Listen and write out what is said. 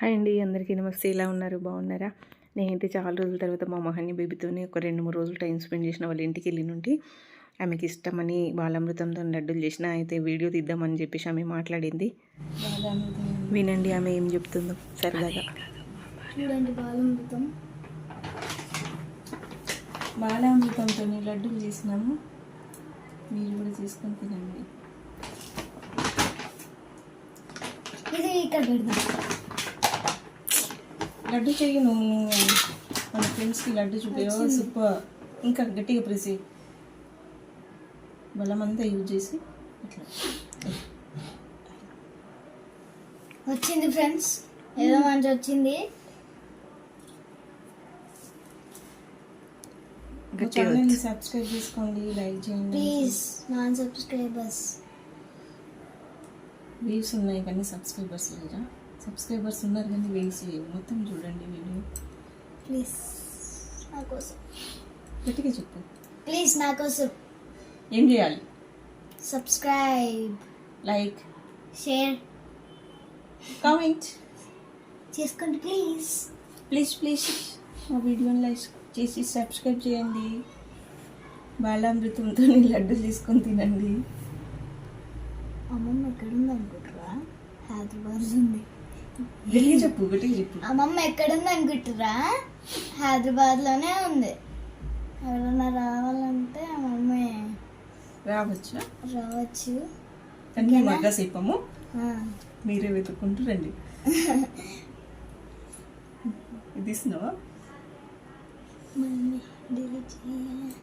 Hi అండి అందరికీ నమస్తే. ఎలా ఉన్నారు? బాగున్నారా? నేనైతే చాలా రోజుల తర్వాత మా మహన్య బేబీతోనే ఒక రెండు మూడు రోజులు టైం స్పెండ్ చేసిన వాళ్ళ ఇంటికి వెళ్ళి నుండి ఆమెకి ఇష్టమని బాలామృతంతో లడ్డూలు చేసిన అయితే వీడియో తీద్దామని చెప్పేసి ఆమె మాట్లాడింది. వినండి ఆమె ఏం చెప్తుందో. సరదాగా. చూడండి బాలమృతం. బాలామృతంతో లడ్డూలు చేసినాము. మీరు కూడా చేసుకొని తినండి. ఇది ఇక్కడ పెడదాం. లడ్డు చెయ్యి నువ్వు మన ఫ్రెండ్స్కి లడ్డు చూపేవో సూపర్. ఇంకా గట్టిగా ప్రెస్ బలం అంతా యూజ్ చేసి ఇట్లా. వచ్చింది ఫ్రెండ్స్ ఏదో మంచి వచ్చింది. ఛానల్ని సబ్స్క్రైబ్ చేసుకోండి లైక్ చేయండి. ప్లీజ్ నాన్ సబ్స్క్రైబర్స్ వ్యూస్ ఉన్నాయి కానీ సబ్స్క్రైబర్స్ లేరా? సబ్స్క్రైబర్స్ ఉన్నారు కానీ లేవు మొత్తం చూడండి వీడియో. ప్లీజ్ నా కోసం. గట్టిగా చెప్పు. ప్లీజ్ నా కోసం. ఏం చేయాలి? సబ్స్క్రైబ్. లైక్. షేర్. కామెంట్. చేసుకోండి ప్లీజ్. Please please. మా వీడియోని లైక్ చేసి సబ్స్క్రైబ్ చేయండి. బాలామృతంతో లడ్డు తీసుకొని తినండి. అమ్మమ్మ ఎక్కడుంది అనుకుంటారా హైదరాబాద్ ఉంది. గట్టిగా చెప్పు గట్టిగా చెప్పు. అమ్మమ్మ ఎక్కడుంది అనుకుంటారా హైదరాబాద్లోనే ఉంది. ఎవరైనా రావాలంటే మమ్మీ. రావచ్చా? రావచ్చు. కానీ మీరే వెతుక్కుంటూ రండి. ఇది